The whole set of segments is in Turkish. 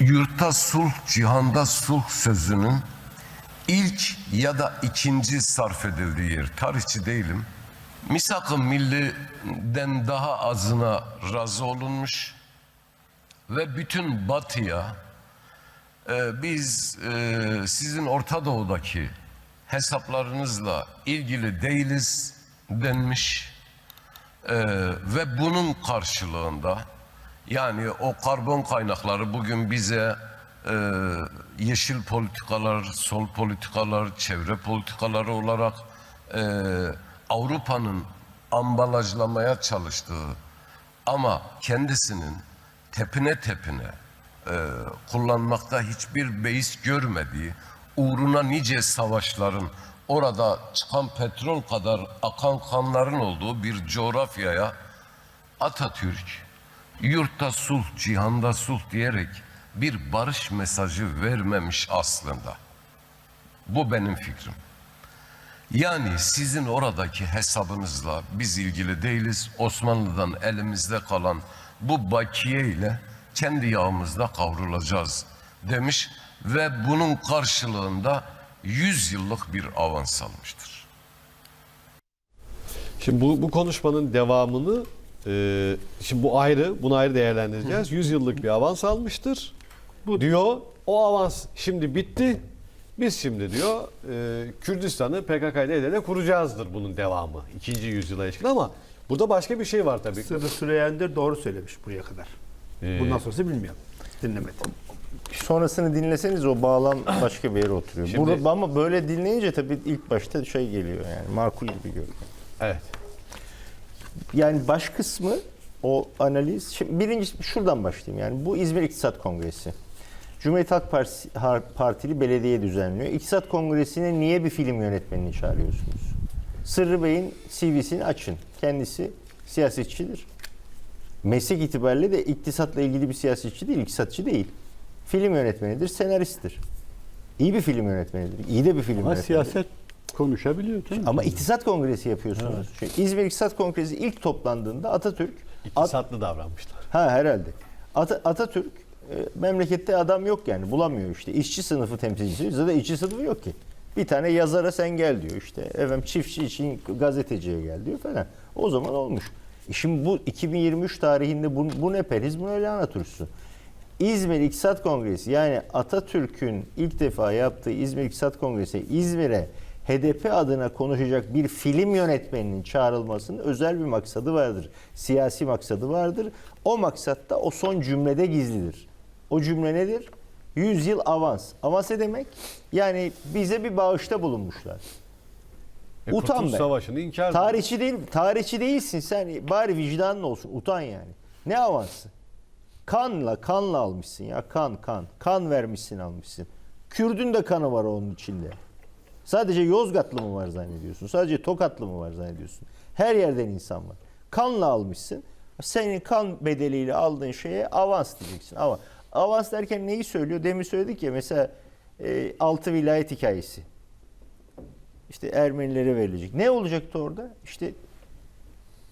yurtta sulh, cihanda sulh sözünün ilk ya da ikinci sarf edildiği yer. Tarihçi değilim. Misak-ı Milli'den daha azına razı olunmuş ve bütün batıya e, biz e, sizin Orta Doğu'daki hesaplarınızla ilgili değiliz denmiş. Ee, ve bunun karşılığında yani o karbon kaynakları bugün bize e, yeşil politikalar, sol politikalar, çevre politikaları olarak e, Avrupa'nın ambalajlamaya çalıştığı ama kendisinin tepine tepine e, kullanmakta hiçbir beis görmediği, uğruna nice savaşların orada çıkan petrol kadar akan kanların olduğu bir coğrafyaya Atatürk yurtta sulh, cihanda sulh diyerek bir barış mesajı vermemiş aslında. Bu benim fikrim. Yani sizin oradaki hesabınızla biz ilgili değiliz. Osmanlı'dan elimizde kalan bu bakiye ile kendi yağımızda kavrulacağız demiş ve bunun karşılığında 100 yıllık bir avans almıştır. Şimdi bu, bu konuşmanın devamını e, şimdi bu ayrı, bunu ayrı değerlendireceğiz. 100 yıllık bir avans almıştır. Bu diyor. O avans şimdi bitti. Biz şimdi diyor e, Kürdistan'ı PKK ile el ele kuracağızdır bunun devamı. ikinci yüzyıla ilişkin ama burada başka bir şey var tabii. Sırrı Süreyyan'dır doğru söylemiş buraya kadar. Bundan sonrası bilmiyorum. Dinlemedim. Sonrasını dinleseniz o bağlam başka bir yere oturuyor. Şimdi- Burada, ama böyle dinleyince tabii ilk başta şey geliyor yani makul gibi görünüyor. Evet. Yani baş kısmı o analiz. Şimdi birinci şuradan başlayayım. Yani bu İzmir İktisat Kongresi. Cumhuriyet Halk Partisi, Partili belediye düzenliyor. İktisat Kongresi'ne niye bir film yönetmenini çağırıyorsunuz? Sırrı Bey'in CV'sini açın. Kendisi siyasetçidir. Meslek itibariyle de iktisatla ilgili bir siyasetçi değil, iktisatçı değil. Film yönetmenidir, senaristtir. İyi bir film yönetmenidir. İyi de bir film Ama yönetmenidir. siyaset konuşabiliyor mi? Ama iktisat kongresi yapıyorsunuz. Çünkü İzmir İktisat Kongresi ilk toplandığında Atatürk At- İktisatlı davranmışlar. ha herhalde. Ata- Atatürk e, memlekette adam yok yani bulamıyor işte. İşçi sınıfı temsilcisi. Zaten işçi sınıfı yok ki. Bir tane yazara sen gel diyor işte. Efendim çiftçi için gazeteciye gel diyor falan. O zaman olmuş. E Şimdi bu 2023 tarihinde bu, bu ne periz bu ne lahana turşusu. İzmir İktisat Kongresi yani Atatürk'ün ilk defa yaptığı İzmir İktisat Kongresi İzmir'e HDP adına konuşacak bir film yönetmeninin çağrılmasının özel bir maksadı vardır. Siyasi maksadı vardır. O maksatta o son cümlede gizlidir. O cümle nedir? 100 yıl avans. Avans ne demek? Yani bize bir bağışta bulunmuşlar. E, Utan be. Savaşı'nı inkar Tarihçi değil, tarihçi değilsin sen. Bari vicdanın olsun. Utan yani. Ne avansı? Kanla, kanla almışsın ya. Kan, kan. Kan vermişsin almışsın. Kürdün de kanı var onun içinde. Sadece Yozgatlı mı var zannediyorsun? Sadece Tokatlı mı var zannediyorsun? Her yerden insan var. Kanla almışsın. Senin kan bedeliyle aldığın şeye avans diyeceksin. Ama avans derken neyi söylüyor? Demin söyledik ya mesela e, altı vilayet hikayesi. İşte Ermenilere verilecek. Ne olacaktı orada? İşte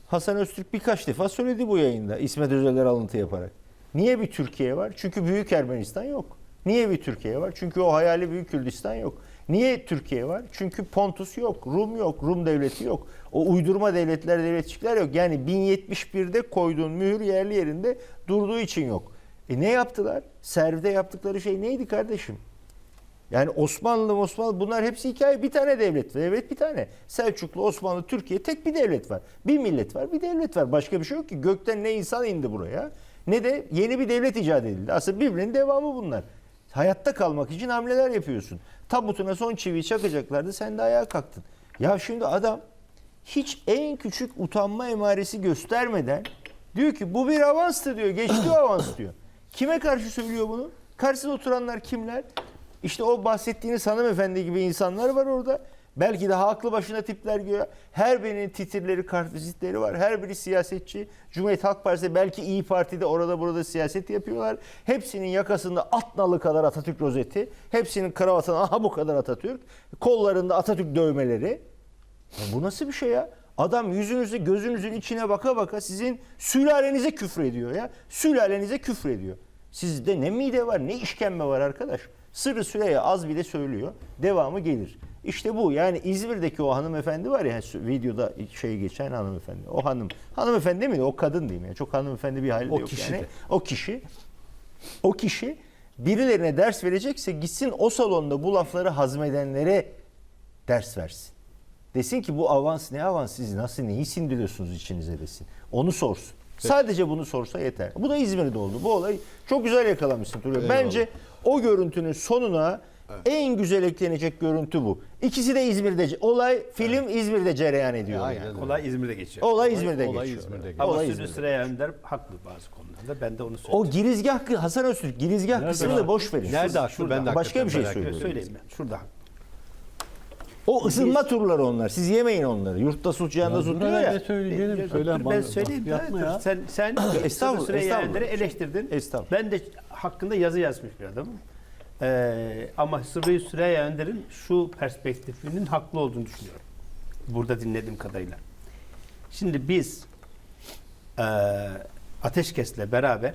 Hasan Öztürk birkaç defa söyledi bu yayında İsmet Özel'ler alıntı yaparak. Niye bir Türkiye var? Çünkü Büyük Ermenistan yok. Niye bir Türkiye var? Çünkü o hayali Büyük Kürdistan yok. Niye Türkiye var? Çünkü Pontus yok, Rum yok, Rum devleti yok. O uydurma devletler, devletçikler yok. Yani 1071'de koyduğun mühür yerli yerinde durduğu için yok. E ne yaptılar? Servide yaptıkları şey neydi kardeşim? Yani Osmanlı, Osmanlı bunlar hepsi hikaye. Bir tane devlet var. Evet bir tane. Selçuklu, Osmanlı, Türkiye tek bir devlet var. Bir millet var, bir devlet var. Başka bir şey yok ki. Gökten ne insan indi buraya ne de yeni bir devlet icat edildi. Aslında birbirinin devamı bunlar. Hayatta kalmak için hamleler yapıyorsun. Tabutuna son çiviyi çakacaklardı sen de ayağa kalktın. Ya şimdi adam hiç en küçük utanma emaresi göstermeden diyor ki bu bir avanstı diyor. Geçti avans diyor. Kime karşı söylüyor bunu? Karşısında oturanlar kimler? İşte o bahsettiğiniz hanımefendi gibi insanlar var orada. Belki daha aklı başına tipler göğe. Her birinin titirleri, kartvizitleri var. Her biri siyasetçi. Cumhuriyet Halk Partisi belki İyi Parti'de orada burada siyaset yapıyorlar. Hepsinin yakasında at nalı kadar Atatürk rozeti. Hepsinin kravatında aha bu kadar Atatürk. Kollarında Atatürk dövmeleri. Ya bu nasıl bir şey ya? Adam yüzünüzü gözünüzün içine baka baka sizin sülalenize küfür ediyor ya. Sülalenize küfür ediyor. Sizde ne mide var ne işkembe var arkadaş. Sırrı Süreyya az bile söylüyor. Devamı gelir. İşte bu yani İzmir'deki o hanımefendi var ya videoda şey geçen hanımefendi. O hanım. Hanımefendi değil mi? O kadın değil mi? Çok hanımefendi bir hali O yok kişi yani. de. O kişi o kişi birilerine ders verecekse gitsin o salonda bu lafları hazmedenlere ders versin. Desin ki bu avans ne avans siz nasıl neyi sindiriyorsunuz içinize desin. Onu sorsun. Sadece bunu sorsa yeter. Bu da İzmir'de oldu. Bu olay çok güzel yakalamışsın Turgay. Bence o görüntünün sonuna en güzel eklenecek görüntü bu. İkisi de İzmir'de. Olay film İzmir'de cereyan ediyor. Yani. Olay İzmir'de geçiyor. Olay İzmir'de olay geçiyor. İzmir'de geçiyor. Ama Olay Sürü İzmir'de. Süreyya Önder haklı bazı konularda. Ben de onu söyleyeyim. O girizgah Hasan Öztürk girizgah kısmını da boş verin. Nerede haklı? Ben de Başka bir şey merak söylüyorum. söyleyeyim ben. Şurada. O ısınma turları onlar. Siz yemeyin onları. Yurtta sulh cihanda sulh diyor ya. Ne söyleyeceğim Dur, söyle ben söyleyeyim. Yapma ya. Sen sen Estağfurullah, estağfurullah. Eleştirdin. Estağfurullah. Ben de hakkında yazı yazmış bir adamım. Ee, ama Sırrı Süreyya Önder'in şu perspektifinin haklı olduğunu düşünüyorum. Burada dinlediğim kadarıyla. Şimdi biz e, ateşkesle beraber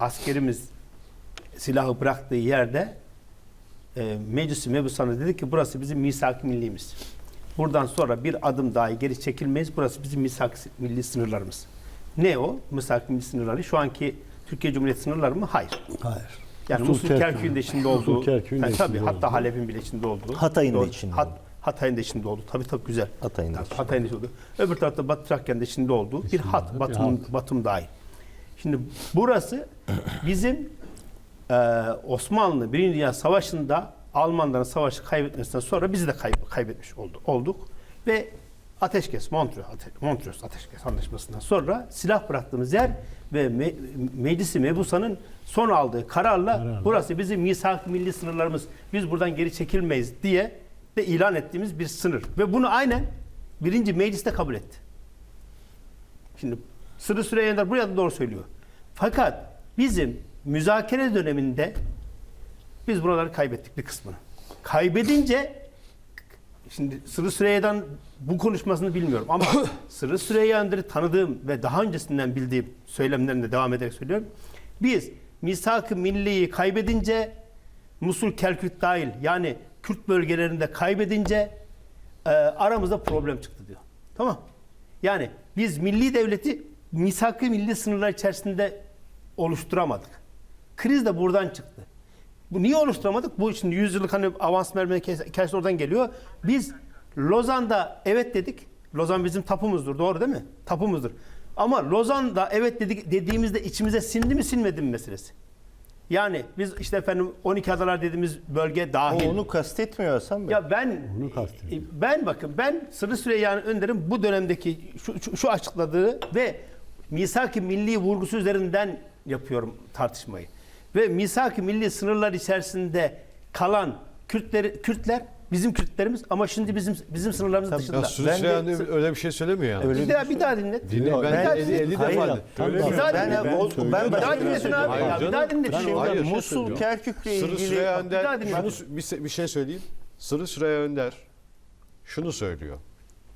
askerimiz silahı bıraktığı yerde e, meclisi mebusanı dedi ki burası bizim misak-ı millimiz. Buradan sonra bir adım dahi geri çekilmeyiz. Burası bizim misak milli sınırlarımız. Ne o? Misak milli sınırları. Şu anki Türkiye Cumhuriyeti sınırları mı? Hayır. Hayır. Yani Musul Musul Kerkük'ün- de içinde Musul olduğu. Kerkük'ün de Ha, tabii içinde hatta. Halep'in bile içinde olduğu. Hatay'ın da içinde Hat-. Hatay'ın da içinde olduğu. Tabii tabii güzel. Hatay'ın da içinde. Hatay'ın da içinde olduğu. Öbür tarafta Batı Trakya'nın da içinde olduğu bir hat. Batum, Batum dahil. Şimdi burası bizim e, Osmanlı Birinci Dünya Savaşı'nda Almanların savaşı kaybetmesinden sonra bizi de kay- kaybetmiş oldu, olduk. Ve ateşkes, Montreux, ate, Montreux Ateşkes Anlaşması'ndan sonra silah bıraktığımız yer ve me, Meclisi Mebusa'nın son aldığı kararla burası bizim misak milli sınırlarımız. Biz buradan geri çekilmeyiz diye de ilan ettiğimiz bir sınır. Ve bunu aynen birinci mecliste kabul etti. Şimdi Sırrı Süreyya Önder buraya da doğru söylüyor. Fakat bizim müzakere döneminde biz buraları kaybettik bir kısmını. Kaybedince şimdi Sırrı Süreyya'dan bu konuşmasını bilmiyorum ama Sırrı Süreyya Önder'i tanıdığım ve daha öncesinden bildiğim söylemlerinde devam ederek söylüyorum. Biz misak-ı milliyi kaybedince Musul Kerkük dahil yani Kürt bölgelerinde kaybedince e, aramızda problem çıktı diyor. Tamam. Yani biz milli devleti misak-ı milli sınırlar içerisinde oluşturamadık. Kriz de buradan çıktı. Bu niye oluşturamadık? Bu şimdi 100 yıllık hani avans verme hikayesi oradan geliyor. Biz Lozan'da evet dedik. Lozan bizim tapumuzdur. Doğru değil mi? Tapumuzdur. Ama Lozan'da evet dedik dediğimizde içimize sindi mi sinmedi mi meselesi. Yani biz işte efendim 12 adalar dediğimiz bölge O dahil. onu kastetmiyor Hasan Bey. Ya ben Onu e, ben bakın ben Sırrı Süreyya'nın Önder'in bu dönemdeki şu, şu, şu açıkladığı ve misak-ı milli vurgusu üzerinden yapıyorum tartışmayı. Ve misak-ı milli sınırlar içerisinde kalan Kürtleri Kürtler bizim Kürtlerimiz ama şimdi bizim bizim sınırlarımız Ya dışında. Sürü Ben de- Süreyya öyle bir şey söylemiyor yani. Öyle bir daha bir daha dinlet. Dinle, ben, Ben- 50, 50 Hayır, defa. Öyle Bir daha Ben, dinle. ben, ben Bir daha şey abi. Hayır Ya, bir daha dinle. Ben- Şimdi hayır, şey Musul. Kerkük'le Sırrı ilgili Süreyya Bir daha Önder, dinle. şunu, bir, bir şey söyleyeyim. Sırrı Süreyya Önder şunu söylüyor.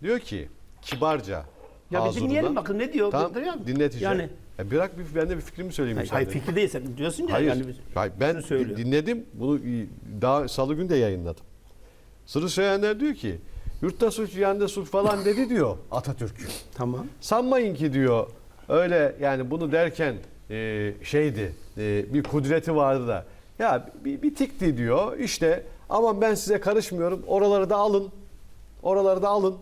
Diyor ki kibarca Ya bir dinleyelim bakın ne diyor. Tamam dinleteceğim. Yani Ya bırak bir, ben de bir fikrimi söyleyeyim. hayır, hayır fikri değil sen diyorsun ya. Hayır. Yani hayır, ben söylüyor. dinledim. Bunu daha salı günü de yayınladım. Sırrı Söyleyenler diyor ki yurtta suç yanda suç falan dedi diyor Atatürk. Tamam. Sanmayın ki diyor öyle yani bunu derken e, şeydi e, bir kudreti vardı da ya bir, bir tikti diyor işte aman ben size karışmıyorum oraları da alın oraları da alın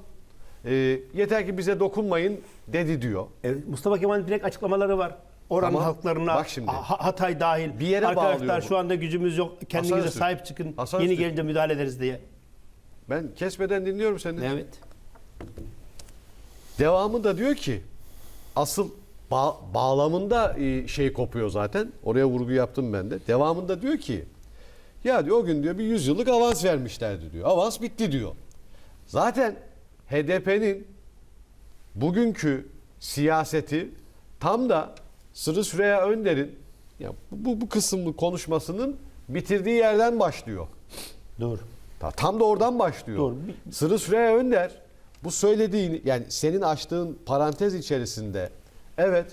E, yeter ki bize dokunmayın dedi diyor. Evet, Mustafa Kemal'in direkt açıklamaları var. Oranın Tamam. halklarına, Bak şimdi. Ha- Hatay dahil. Bir yere bağlıyor Arkadaşlar bu. şu anda gücümüz yok. Kendinize Hasan sahip çıkın. Hasan Yeni Öztürk. gelince müdahale ederiz diye. Ben kesmeden dinliyorum seni. Evet. Devamı da diyor ki asıl ba- bağlamında e, şey kopuyor zaten. Oraya vurgu yaptım ben de. Devamında diyor ki ya diyor o gün diyor bir 100 yıllık avans vermişlerdi diyor. Avans bitti diyor. Zaten HDP'nin bugünkü siyaseti tam da Sırrı Süreyya Önder'in ya bu, bu kısımlı konuşmasının bitirdiği yerden başlıyor. Ta- Tam da oradan başlıyor. Doğru. Sırrı Süreyya Önder bu söylediğini yani senin açtığın parantez içerisinde evet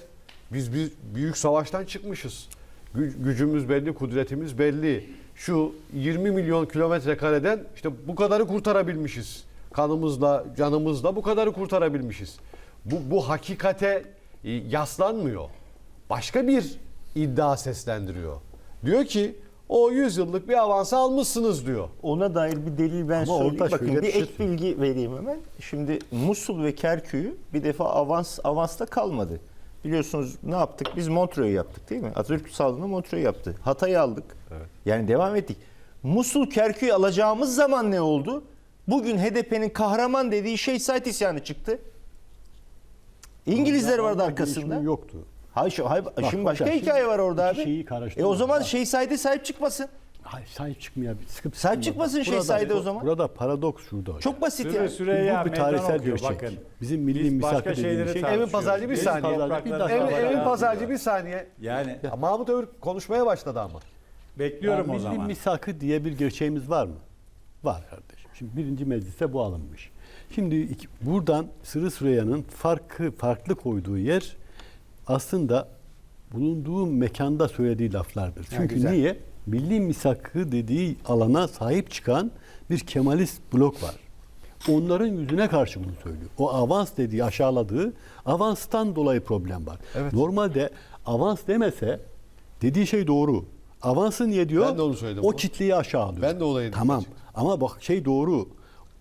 biz bir büyük savaştan çıkmışız. Gü- gücümüz belli, kudretimiz belli. Şu 20 milyon kilometre kareden işte bu kadarı kurtarabilmişiz. Kanımızla, canımızla bu kadarı kurtarabilmişiz. Bu, bu hakikate e, yaslanmıyor. Başka bir iddia seslendiriyor. Diyor ki o 100 yıllık bir avansı almışsınız diyor. Ona dair bir delil ben Ama söyleyeyim. Bakın bir şey ek bilgi vereyim hemen. Şimdi Musul ve Kerkük'ü bir defa avans avansta kalmadı. Biliyorsunuz ne yaptık? Biz Montreux'u yaptık değil mi? Atatürk sağlığında Montreux'u yaptı. Hatay'ı aldık. Yani devam ettik. Musul Kerkük'ü alacağımız zaman ne oldu? Bugün HDP'nin kahraman dediği şey Said isyanı çıktı. İngilizler vardı arkasında. yoktu. Hayır, şu- hayır, şimdi başka hocam, hikaye şimdi var orada iki abi. şeyi E karıştırma. o zaman Bak. şey Said'e sahip çıkmasın. Hayır, sahip çıkmıyor. Sıkıntı Sahip çıkmasın şey Burada- Said'e o zaman. Burada paradoks şurada hocam. Çok basit Süre ya. Süreyya Bu bir tarihsel okuyor, gerçek. Bakın. Bizim milli Biz misak başka dediğimiz şeyleri şey- Emin tartışıyoruz. Pazarcı bir Biz saniye. topraklardan Bir dakika. Emin, Pazarcı bir saniye. Yani Ya Mahmut Övür konuşmaya başladı ama. bekliyorum o milli zaman. misakı diye bir gerçeğimiz var mı? Var kardeşim. Şimdi birinci mecliste bu alınmış. Şimdi iki- buradan Sırrı Süreyya'nın farkı, farklı koyduğu yer aslında bulunduğu mekanda söylediği laflardır. Çünkü güzel. niye? Milli misakı dediği alana sahip çıkan bir Kemalist blok var. Onların yüzüne karşı bunu söylüyor. O avans dediği aşağıladığı avanstan dolayı problem var. Normalde avans demese dediği şey doğru. Avansı niye diyor? Ben de onu söyledim. O kitleyi aşağılıyor. Ben de olayı Tamam. diyecektim. Ama bak şey doğru.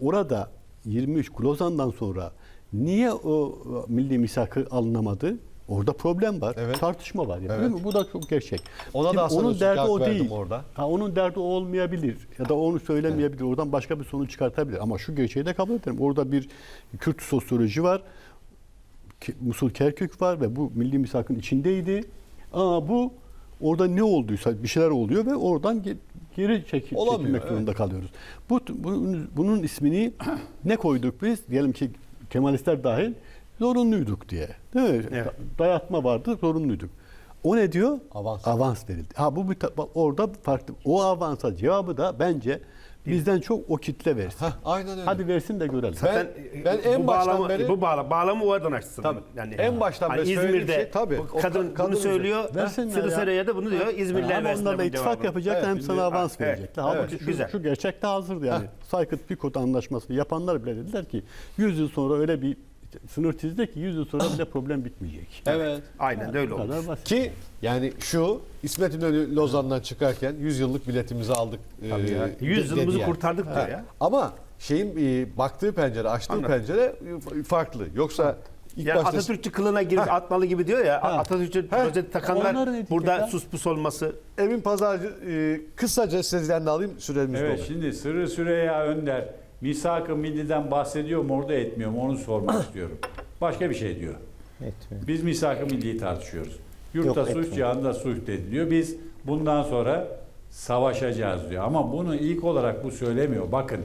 Orada 23 Klozan'dan sonra niye o milli misakı alınamadı? Orada problem var. Evet. Tartışma var. Ya. Evet. Değil mi? Bu da çok gerçek. Ona da Şimdi Hasan onun derdi o değil. orada. Ha, onun derdi o olmayabilir. Ya da onu söylemeyebilir. Oradan başka bir sonuç çıkartabilir. Ama şu gerçeği de kabul ederim. Orada bir Kürt sosyoloji var. Musul Kerkük var ve bu milli misakın içindeydi. Aa bu orada ne olduysa bir şeyler oluyor ve oradan geri çeki- Olamıyor, çekilmek evet. kalıyoruz. Bu bunun, bunun ismini ne koyduk biz? Diyelim ki Kemalistler dahil zorunluyduk diye. Değil mi? Evet. Dayatma vardı, zorunluyduk. O ne diyor? Avans. Avans verildi. Ha bu bir orada farklı. O avansa cevabı da bence bizden çok o kitle versin. Heh, aynen öyle. Hadi versin de görelim. Ben- Ben, ben en bu baştan bağlamı, beri- bu bağla, bağlamı oradan açsın. Tabii. Yani En baştan hani beri İzmir'de şey, tabii. O kadın ka- kadın bunu söylüyor. Versinler Sırı ya. Sarıya da bunu diyor. İzmirliler Ama versinler onlarla ittifak cevabı. yapacaklar Evet, hem sana avans evet, verecekler. Halbuki şu, güzel. şu gerçekte hazırdı yani. Saykıt Pikot anlaşması yapanlar bile dediler ki 100 yıl sonra öyle bir sınır çizdi ki 100 yıl sonra bile problem bitmeyecek. Evet. Aynen de öyle basit. Ki yani şu İsmet İnönü Lozan'dan çıkarken 100 yıllık biletimizi aldık. Tabii ya. e, 100 dedi yılımızı yani. kurtardık diyor Ha. ya. Ama şeyin e, baktığı pencere, açtığı Anladım. pencere e, farklı. Yoksa ilk Ya başta Atatürkçü kılığına girip atmalı gibi diyor ya. Atatürkçü Ha. rozet takanlar burada ha. sus pus olması. Emin Pazarcı e, kısaca sizden de alayım süremiz Evet dolu. şimdi Sırrı Süreyya Önder misak-ı milliden bahsediyor mu orada etmiyor mu onu sormak istiyorum. Başka bir şey diyor. Etmiyor. Biz misak-ı milliyi tartışıyoruz. Yurtta Yok, etmiyor. cihanda sulh deniliyor. Biz bundan sonra savaşacağız diyor. Ama bunu ilk olarak bu söylemiyor. Bakın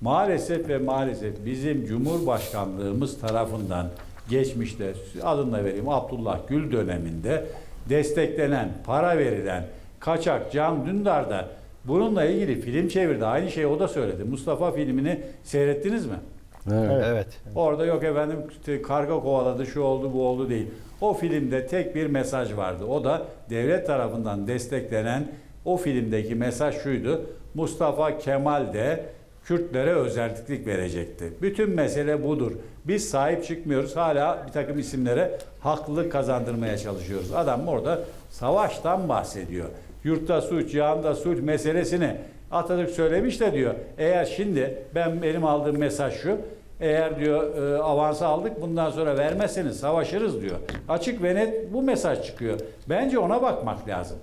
maalesef ve maalesef bizim Cumhurbaşkanlığımız tarafından geçmişte adını da vereyim Abdullah Gül döneminde desteklenen, para verilen kaçak Can Dündar da bununla ilgili film çevirdi. Aynı şeyi o da söyledi. Mustafa filmini seyrettiniz mi? Evet. Orada yok efendim karga kovaladı şu oldu bu oldu değil. O filmde tek bir mesaj vardı. O da devlet tarafından desteklenen o filmdeki mesaj şuydu. Mustafa Kemal de Kürtlere özellik verecekti. Bütün mesele budur. Biz sahip çıkmıyoruz. Hala bir takım isimlere haklılık kazandırmaya çalışıyoruz. Adam orada savaştan bahsediyor. Yurtta sulh, cihanda sulh meselesini Atatürk söylemiş de diyor. Eğer şimdi ben benim aldığım mesaj şu. Eğer diyor e, avansı aldık bundan sonra vermezseniz savaşırız diyor. Açık ve net bu mesaj çıkıyor. Bence ona bakmak lazım.